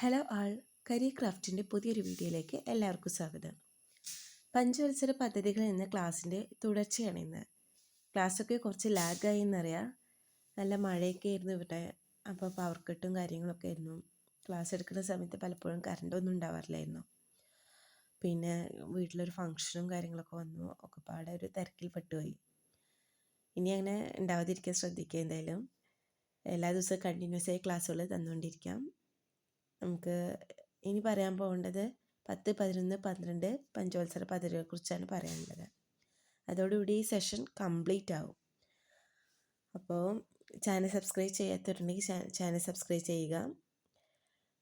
Hello ആൾ career ക്രാഫ്റ്റിന്റെ പുതിയൊരു വീഡിയോയിലേക്ക് എല്ലാവർക്കും സ്വാഗതം. പഞ്ചവത്സര പദ്ധതികൾ എന്ന ക്ലാസ്സിന്റെ തുടർച്ചയാണ് ഇന്ന്. ക്ലാസ്സൊക്കെ കുറച്ച് ലാഗായി എന്നറിയാം നല്ല മഴയൊക്കെ ആയിരുന്നു ഇവിടെ അപ്പോൾ പവർ കട്ടും കാര്യങ്ങളൊക്കെ ആയിരുന്നു. ക്ലാസ് എടുക്കുന്ന സമയത്ത് പലപ്പോഴും കറണ്ടൊന്നും ഉണ്ടാവാറില്ലായിരുന്നു. പിന്നെ വീട്ടിലൊരു ഫങ്ഷനും കാര്യങ്ങളൊക്കെ വന്നു ഒക്കെ പാടെ ഒരു തിരക്കിൽ പെട്ടുപോയി ഇനി അങ്ങനെ ഉണ്ടാവാതിരിക്കാൻ ശ്രദ്ധിക്കുക എന്തായാലും. എല്ലാ ദിവസവും കണ്ടിന്യൂസ് ആയി ക്ലാസ്സുകൾ തന്നുകൊണ്ടിരിക്കാം. നമുക്ക് ഇനി പറയാൻ പോകേണ്ടത് പത്ത് പതിനൊന്ന് പന്ത്രണ്ട് പഞ്ചവത്സര പദ്ധതികളെക്കുറിച്ചാണ് പറയാനുള്ളത്. അതോടുകൂടി ഈ സെഷൻ കംപ്ലീറ്റ് ആവും. അപ്പോൾ ചാനൽ സബ്സ്ക്രൈബ് ചെയ്യാത്തവരുണ്ടെങ്കിൽ ചാനൽ സബ്സ്ക്രൈബ് ചെയ്യുക.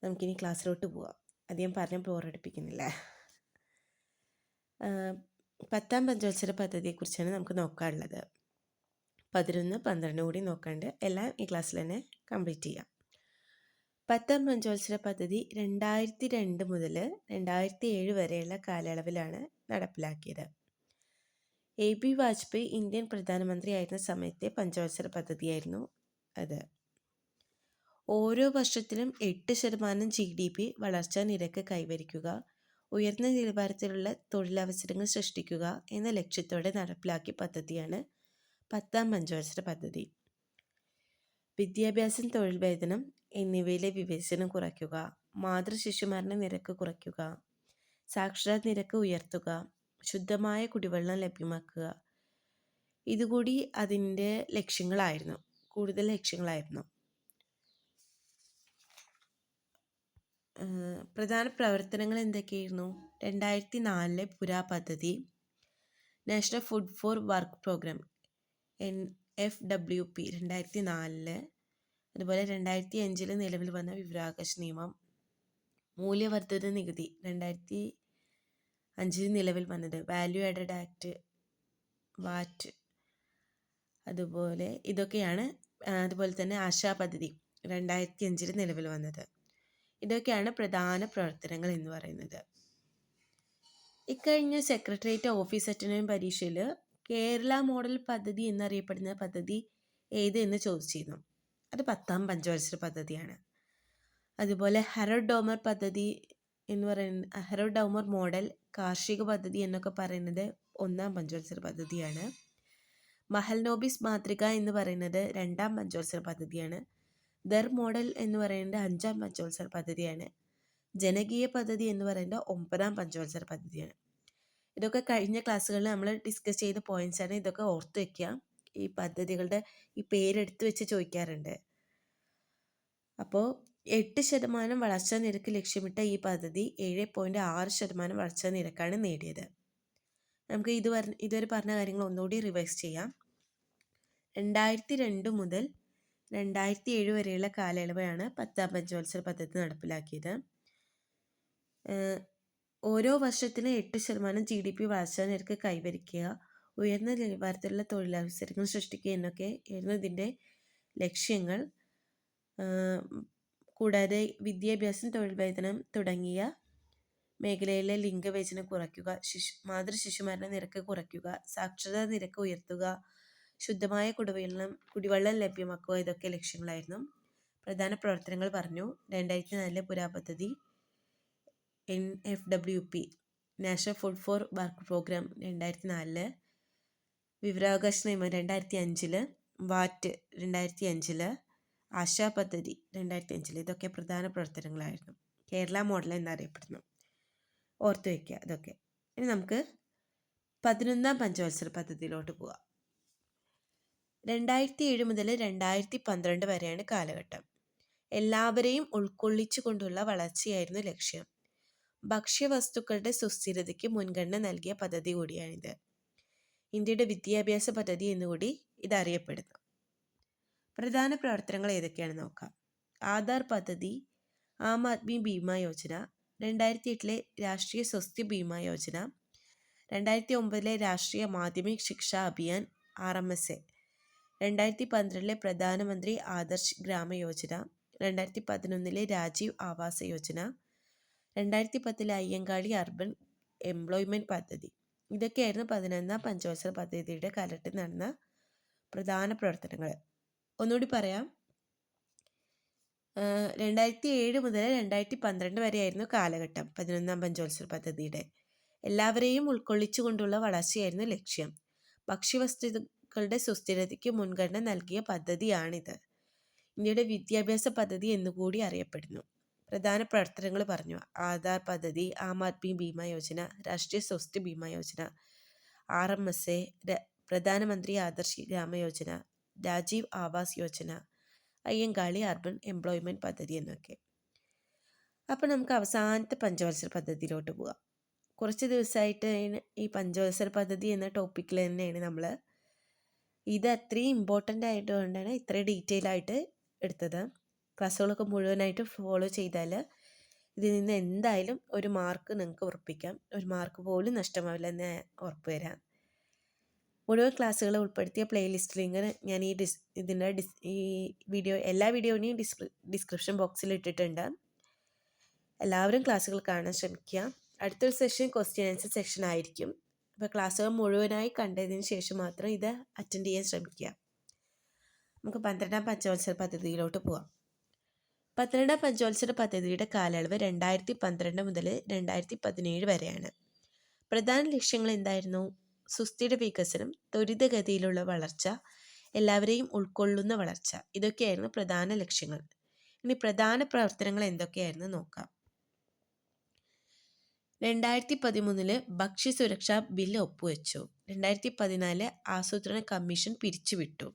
നമുക്കിനി ക്ലാസ്സിലോട്ട് പോവാം. അധികം പറഞ്ഞ് ബോറടിപ്പിക്കുന്നില്ല പത്താം പഞ്ചവത്സര പദ്ധതിയെക്കുറിച്ചാണ് നമുക്ക് നോക്കാനുള്ളത്. പതിനൊന്ന് പന്ത്രണ്ട് കൂടി നോക്കാണ്ട് എല്ലാം ഈ ക്ലാസ്സിൽ തന്നെ കംപ്ലീറ്റ് ചെയ്യാം. പത്താം പഞ്ചവത്സര പദ്ധതി രണ്ടായിരത്തി രണ്ട് മുതൽ രണ്ടായിരത്തി ഏഴ് വരെയുള്ള കാലയളവിലാണ് നടപ്പിലാക്കിയത്. എ പി വാജ്പേയി ഇന്ത്യൻ പ്രധാനമന്ത്രിയായിരുന്ന സമയത്തെ പഞ്ചവത്സര പദ്ധതിയായിരുന്നു അത്. ഓരോ വർഷത്തിലും എട്ട് ശതമാനം ജി ഡി പി വളർച്ചാ നിരക്ക് കൈവരിക്കുക ഉയർന്ന നിലവാരത്തിലുള്ള തൊഴിലവസരങ്ങൾ സൃഷ്ടിക്കുക എന്ന ലക്ഷ്യത്തോടെ നടപ്പിലാക്കിയ പദ്ധതിയാണ് പത്താം പഞ്ചവത്സര പദ്ധതി. വിദ്യാഭ്യാസം തൊഴിൽ വേതനം എന്നിവയിലെ വിവേചനം കുറയ്ക്കുക. മാതൃശിശുമരണ നിരക്ക് കുറയ്ക്കുക. സാക്ഷരത നിരക്ക് ഉയർത്തുക. ശുദ്ധമായ കുടിവെള്ളം ലഭ്യമാക്കുക. ഇതുകൂടി അതിന്റെ ലക്ഷ്യങ്ങളായിരുന്നു. കൂടുതൽ ലക്ഷ്യങ്ങളായിരുന്നു. പ്രധാന പ്രവർത്തനങ്ങൾ എന്തൊക്കെയായിരുന്നു? രണ്ടായിരത്തി നാലിലെ പുരാ പദ്ധതി national food for work programme N F W P രണ്ടായിരത്തി നാലിൽ അതുപോലെ രണ്ടായിരത്തി അഞ്ചിൽ നിലവിൽ വന്ന വിവരാകാശ നിയമം മൂല്യവർദ്ധിത നികുതി രണ്ടായിരത്തി അഞ്ചിൽ നിലവിൽ വന്നത് വാല്യൂ ആഡഡ് ആക്ട് വാറ്റ് അതുപോലെ ഇതൊക്കെയാണ് അതുപോലെ തന്നെ ആശാ പദ്ധതി രണ്ടായിരത്തി അഞ്ചിൽ നിലവിൽ വന്നത്. ഇതൊക്കെയാണ് പ്രധാന പ്രവർത്തനങ്ങൾ എന്ന് പറയുന്നത്. ഇക്കഴിഞ്ഞ സെക്രട്ടേറിയറ്റ് ഓഫീസ് അറ്റൻഡന്റ് പരീക്ഷയിൽ കേരള മോഡൽ പദ്ധതി എന്നറിയപ്പെടുന്ന പദ്ധതി ഏത് എന്ന് ചോദിച്ചിരുന്നു. അത് പത്താം പഞ്ചവത്സര പദ്ധതിയാണ്. അതുപോലെ ഹെറോഡോമർ പദ്ധതി എന്ന് പറയുന്ന ഹെറോഡോമർ മോഡൽ കാർഷിക പദ്ധതി എന്നൊക്കെ പറയുന്നത് ഒന്നാം പഞ്ചവത്സര പദ്ധതിയാണ്. മഹൽനോബിസ് മാതൃക എന്ന് പറയുന്നത് രണ്ടാം പഞ്ചവത്സര പദ്ധതിയാണ്. ദർ മോഡൽ എന്ന് പറയുന്നത് അഞ്ചാം പഞ്ചവത്സര പദ്ധതിയാണ്. ജനകീയ പദ്ധതി എന്ന് പറയുന്നത് ഒമ്പതാം പഞ്ചവത്സര പദ്ധതിയാണ്. ഇതൊക്കെ കഴിഞ്ഞ ക്ലാസ്സുകളിൽ നമ്മൾ ഡിസ്കസ് ചെയ്ത പോയിന്റ്സ് ആണ്. ഇതൊക്കെ ഓർത്ത് വെക്കുക. ഈ പദ്ധതികളുടെ ഈ പേരെടുത്ത് വെച്ച് ചോദിക്കാറുണ്ട്. അപ്പോൾ എട്ട് ശതമാനം വളർച്ചാ നിരക്ക് ലക്ഷ്യമിട്ട ഈ പദ്ധതി ഏഴ് പോയിന്റ് ആറ് ശതമാനം വളർച്ചാ നിരക്കാണ് നേടിയത്. നമുക്ക് ഇത് ഇതുവരെ പറഞ്ഞ കാര്യങ്ങൾ ഒന്നുകൂടി റിവൈസ് ചെയ്യാം. രണ്ടായിരത്തി രണ്ട് മുതൽ രണ്ടായിരത്തി ഏഴ് വരെയുള്ള കാലയളവാണ് പത്താം പഞ്ചവത്സര പദ്ധതി നടപ്പിലാക്കിയത്. ഓരോ വർഷത്തിലും എട്ട് ശതമാനം ജി ഡി പി വളർച്ചാ നിരക്ക് കൈവരിക്കുക ഉയർന്ന നിലവാരത്തിലുള്ള തൊഴിലവസരങ്ങൾ സൃഷ്ടിക്കുക എന്നൊക്കെ ആയിരുന്നു ഇതിന്റെ ലക്ഷ്യങ്ങൾ. കൂടാതെ വിദ്യാഭ്യാസം തൊഴിൽ വേതനം തുടങ്ങിയ മേഖലയിലെ ലിംഗവേചനം കുറയ്ക്കുക ശിശു മാതൃശിശുമരണ നിരക്ക് കുറയ്ക്കുക സാക്ഷരതാ നിരക്ക് ഉയർത്തുക ശുദ്ധമായ കുടിവെള്ളം കുടിവെള്ളം ലഭ്യമാക്കുക ഇതൊക്കെ ലക്ഷ്യങ്ങളായിരുന്നു. പ്രധാന പ്രവർത്തനങ്ങൾ പറഞ്ഞു. രണ്ടായിരത്തി നാലിലെ പുരാപദ്ധതി N F W P national food for work programme രണ്ടായിരത്തി നാലിൽ വിവരാവകാശ നിയമം രണ്ടായിരത്തി അഞ്ചിൽ വാറ്റ് രണ്ടായിരത്തി അഞ്ചിൽ ആശാ പദ്ധതി രണ്ടായിരത്തി അഞ്ചിൽ ഇതൊക്കെ പ്രധാന പ്രവർത്തനങ്ങളായിരുന്നു. കേരള മോഡൽ എന്നറിയപ്പെടുന്നു. ഓർത്തു വയ്ക്കുക ഇതൊക്കെ. ഇനി നമുക്ക് പതിനൊന്നാം പഞ്ചവത്സര പദ്ധതിയിലോട്ട് പോവാം. രണ്ടായിരത്തി ഏഴ് മുതൽ രണ്ടായിരത്തി പന്ത്രണ്ട് വരെയാണ് കാലഘട്ടം. എല്ലാവരെയും ഉൾക്കൊള്ളിച്ചു കൊണ്ടുള്ള വളർച്ചയായിരുന്നു ലക്ഷ്യം. ഭക്ഷ്യവസ്തുക്കളുടെ സുസ്ഥിരതയ്ക്ക് മുൻഗണന നൽകിയ പദ്ധതി കൂടിയാണിത്. ഇന്ത്യയുടെ വിദ്യാഭ്യാസ പദ്ധതി എന്നുകൂടി ഇത് അറിയപ്പെടുന്നു പ്രധാന പ്രവർത്തനങ്ങൾ ഏതൊക്കെയാണെന്ന് നോക്കാം. ആധാർ പദ്ധതി ആം ആദ്മി ബീമ യോജന രണ്ടായിരത്തി എട്ടിലെ രാഷ്ട്രീയ സ്വസ്ഥ്യ ബീമ യോജന രണ്ടായിരത്തി ഒമ്പതിലെ Rashtriya Madhyamik Shiksha Abhiyan R M S A രണ്ടായിരത്തി പന്ത്രണ്ടിലെ പ്രധാനമന്ത്രി ആദർശ് ഗ്രാമ യോജന രണ്ടായിരത്തി പതിനൊന്നിലെ രാജീവ് ആവാസ യോജന രണ്ടായിരത്തി പത്തിലെ അയ്യങ്കാളി അർബൻ എംപ്ലോയ്മെന്റ് പദ്ധതി. ഇതൊക്കെയായിരുന്നു പതിനൊന്നാം പഞ്ചവത്സര പദ്ധതിയുടെ കാലത്ത് നടന്ന പ്രധാന പ്രവർത്തനങ്ങൾ. ഒന്നുകൂടി പറയാം. രണ്ടായിരത്തി ഏഴ് മുതൽ രണ്ടായിരത്തി പന്ത്രണ്ട് വരെയായിരുന്നു കാലഘട്ടം പതിനൊന്നാം പഞ്ചവത്സര പദ്ധതിയുടെ. എല്ലാവരെയും ഉൾക്കൊള്ളിച്ചുകൊണ്ടുള്ള വളർച്ചയായിരുന്നു ലക്ഷ്യം. ഭക്ഷ്യവസ്തുക്കളുടെ സുസ്ഥിരതയ്ക്ക് മുൻഗണന നൽകിയ പദ്ധതിയാണിത്. ഇന്ത്യയുടെ വിദ്യാഭ്യാസ പദ്ധതി എന്നുകൂടി അറിയപ്പെടുന്നു. പ്രധാന പ്രവർത്തനങ്ങൾ പറഞ്ഞു. ആധാർ പദ്ധതി Aam Aadmi Bima Yojana Rashtriya Swasthya Bima Yojana R M S A പ്രധാനമന്ത്രി ആദർശ് ഗ്രാമ യോജന രാജീവ് ആവാസ് യോജന അയ്യങ്കാളി അർബൻ എംപ്ലോയ്മെന്റ് പദ്ധതി എന്നൊക്കെ. അപ്പോൾ നമുക്ക് അവസാനത്തെ പഞ്ചവത്സര പദ്ധതിയിലോട്ട് പോവാം. കുറച്ച് ദിവസമായിട്ട് ഈ പഞ്ചവത്സര പദ്ധതി എന്ന ടോപ്പിക്കിൽ തന്നെയാണ് നമ്മൾ ഇത് അത്രയും ഇമ്പോർട്ടന്റ് ആയതുകൊണ്ടാണ് ഇത്ര ഡീറ്റെയിൽ ആയിട്ട് എടുത്തത്. ക്ലാസ്സുകളൊക്കെ മുഴുവനായിട്ട് ഫോളോ ചെയ്താൽ ഇതിൽ നിന്ന് എന്തായാലും ഒരു മാർക്ക് നിങ്ങൾക്ക് ഉറപ്പിക്കാം. ഒരു മാർക്ക് പോലും നഷ്ടമാവില്ല എന്ന് ഉറപ്പ് തരാം. മുഴുവൻ ക്ലാസ്സുകൾ ഉൾപ്പെടുത്തിയ പ്ലേലിസ്റ്റ് ലിങ്ക് ഞാൻ ഈ ഡിസ് ഇതിന്റെ ഡിസ് ഈ വീഡിയോ എല്ലാ വീഡിയോനെയും ഡിസ്ക്രി ഡിസ്ക്രിപ്ഷൻ ബോക്സിൽ ഇട്ടിട്ടുണ്ട്. എല്ലാവരും ക്ലാസ്സുകൾ കാണാൻ ശ്രമിക്കുക. അടുത്തൊരു സെഷൻ ക്വസ്റ്റ്യൻ ആൻസർ സെക്ഷൻ ആയിരിക്കും. അപ്പോൾ ക്ലാസ്സുകൾ മുഴുവനായി കണ്ടതിന് ശേഷം മാത്രം ഇത് അറ്റൻഡ് ചെയ്യാൻ ശ്രമിക്കുക. നമുക്ക് പന്ത്രണ്ടാം പഞ്ചവത്സര പദ്ധതിയിലോട്ട് പോവാം. പന്ത്രണ്ടാം പഞ്ചവത്സര പദ്ധതിയുടെ കാലയളവ് രണ്ടായിരത്തി പന്ത്രണ്ട് മുതൽ രണ്ടായിരത്തി പതിനേഴ് വരെയാണ്. പ്രധാന ലക്ഷ്യങ്ങൾ എന്തായിരുന്നു? സുസ്ഥിര വികസനം ത്വരിതഗതിയിലുള്ള വളർച്ച എല്ലാവരെയും ഉൾക്കൊള്ളുന്ന വളർച്ച ഇതൊക്കെയായിരുന്നു പ്രധാന ലക്ഷ്യങ്ങൾ. ഇനി പ്രധാന പ്രവർത്തനങ്ങൾ എന്തൊക്കെയായിരുന്നു നോക്കാം. രണ്ടായിരത്തി പതിമൂന്നിൽ ഭക്ഷ്യസുരക്ഷാ ബില്ല് ഒപ്പുവെച്ചു. രണ്ടായിരത്തി പതിനാല് ആസൂത്രണ കമ്മീഷൻ പിരിച്ചുവിട്ടു.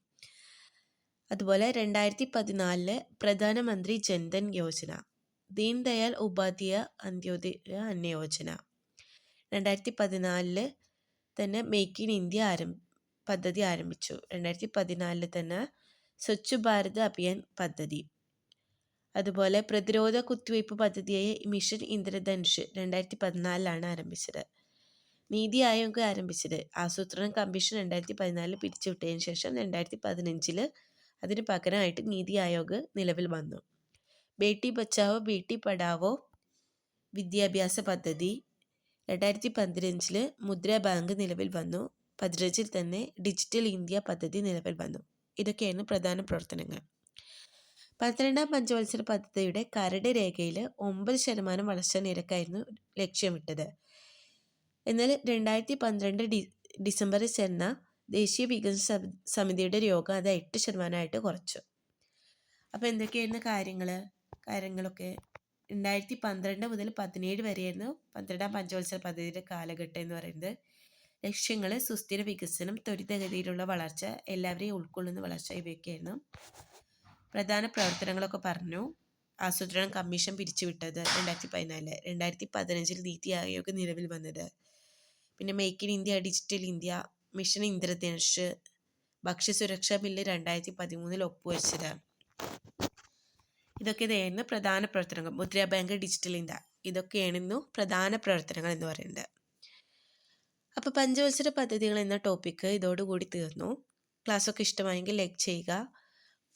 അതുപോലെ രണ്ടായിരത്തി പതിനാലിൽ പ്രധാനമന്ത്രി ജൻധൻ യോജന ദീൻ ദയാൽ ഉപാധ്യായ അന്ത്യോദയ അന്ന യോജന രണ്ടായിരത്തി പതിനാലിൽ തന്നെ മേക്ക് ഇൻ ഇന്ത്യ ആരം പദ്ധതി ആരംഭിച്ചു രണ്ടായിരത്തി പതിനാലിൽ തന്നെ സ്വച്ഛ് ഭാരത് അഭിയാൻ പദ്ധതി അതുപോലെ പ്രതിരോധ കുത്തിവയ്പ് പദ്ധതിയായ മിഷൻ ഇന്ദ്രധനുഷ് രണ്ടായിരത്തി പതിനാലിലാണ് ആരംഭിച്ചത്. നീതി ആയോഗ് ആരംഭിച്ചത്. ആസൂത്രണ കമ്മീഷൻ രണ്ടായിരത്തി പതിനാലിൽ പിരിച്ചുവിട്ടതിന് ശേഷം രണ്ടായിരത്തി പതിനഞ്ചിൽ അതിന് പകരമായിട്ട് നീതി ആയോഗ് നിലവിൽ വന്നു. ബേട്ടി ബച്ചാവോ ബേട്ടി പഠാവോ വിദ്യാഭ്യാസ പദ്ധതി രണ്ടായിരത്തി പതിനഞ്ചിൽ മുദ്ര ബാങ്ക് നിലവിൽ വന്നു. പതിനഞ്ചിൽ തന്നെ ഡിജിറ്റൽ ഇന്ത്യ പദ്ധതി നിലവിൽ വന്നു. ഇതൊക്കെയാണ് പ്രധാന പ്രവർത്തനങ്ങൾ. പന്ത്രണ്ടാം പഞ്ചവത്സര പദ്ധതിയുടെ കരട് രേഖയിൽ ഒമ്പത് ശതമാനം വളർച്ചാ നിരക്കായിരുന്നു ലക്ഷ്യമിട്ടത്. എന്നാൽ രണ്ടായിരത്തി പന്ത്രണ്ട് ഡി ഡിസംബറിൽ ചേർന്ന ദേശീയ വികസന സമിതിയുടെ യോഗം അത് എട്ട് ശതമാനമായിട്ട് കുറച്ചു. അപ്പോൾ എന്തൊക്കെയായിരുന്നു കാര്യങ്ങൾ കാര്യങ്ങളൊക്കെ രണ്ടായിരത്തി പന്ത്രണ്ട് മുതൽ പതിനേഴ് വരെയായിരുന്നു പന്ത്രണ്ടാം പഞ്ചവത്സര പദ്ധതിയുടെ കാലഘട്ടം എന്ന് പറയുന്നത്. ലക്ഷ്യങ്ങൾ സുസ്ഥിര വികസനം ത്വരിതഗതിയിലുള്ള വളർച്ച എല്ലാവരെയും ഉൾക്കൊള്ളുന്ന വളർച്ച ഇവയൊക്കെയായിരുന്നു. പ്രധാന പ്രവർത്തനങ്ങളൊക്കെ പറഞ്ഞു. ആസൂത്രണ കമ്മീഷൻ പിരിച്ചുവിട്ടത് രണ്ടായിരത്തി പതിനാല് രണ്ടായിരത്തി പതിനഞ്ചിൽ നീതി ആയോഗ് നിലവിൽ വന്നത്. പിന്നെ make in India digital India mission Indradhanush ഭക്ഷ്യസുരക്ഷാ ബില്ല് രണ്ടായിരത്തി പതിമൂന്നിൽ ഒപ്പുവെച്ചതാണ് ഇതൊക്കെ ഇതായിരുന്നു പ്രധാന പ്രവർത്തനങ്ങൾ. Mudra bank digital India. ഇതൊക്കെയായിരുന്നു പ്രധാന പ്രവർത്തനങ്ങൾ എന്ന് പറയുന്നത്. അപ്പോൾ പഞ്ചവത്സര പദ്ധതികൾ എന്ന ടോപ്പിക്ക് ഇതോടുകൂടി തീർന്നു. ക്ലാസ്സൊക്കെ ഇഷ്ടമായെങ്കിൽ ലൈക്ക് ചെയ്യുക.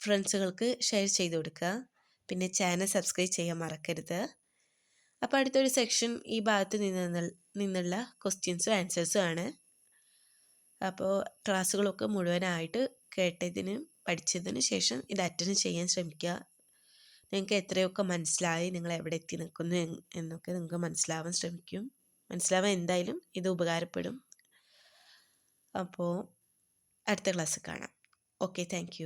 ഫ്രണ്ട്സുകൾക്ക് ഷെയർ ചെയ്ത് കൊടുക്കുക. പിന്നെ ചാനൽ സബ്സ്ക്രൈബ് ചെയ്യാൻ മറക്കരുത്. അപ്പോൾ അടുത്തൊരു സെക്ഷൻ ഈ ഭാഗത്ത് നിന്ന് നിന്നുള്ള ക്വസ്റ്റ്യൻസും ആൻസേഴ്സും ആണ്. അപ്പോൾ ക്ലാസ്സുകളൊക്കെ മുഴുവനായിട്ട് കേട്ടതിന് പഠിച്ചതിന് ശേഷം ഇത് അറ്റൻഡ് ചെയ്യാൻ ശ്രമിക്കുക. നിങ്ങൾക്ക് എത്രയൊക്കെ മനസ്സിലായി നിങ്ങൾ എവിടെ എത്തി നിൽക്കുന്നു എന്നൊക്കെ നിങ്ങൾക്ക് മനസ്സിലാവാൻ ശ്രമിക്കും. മനസ്സിലാവാൻ എന്തായാലും ഇത് ഉപകാരപ്പെടും. അപ്പോൾ അടുത്ത ക്ലാസ് കാണാം. Okay thank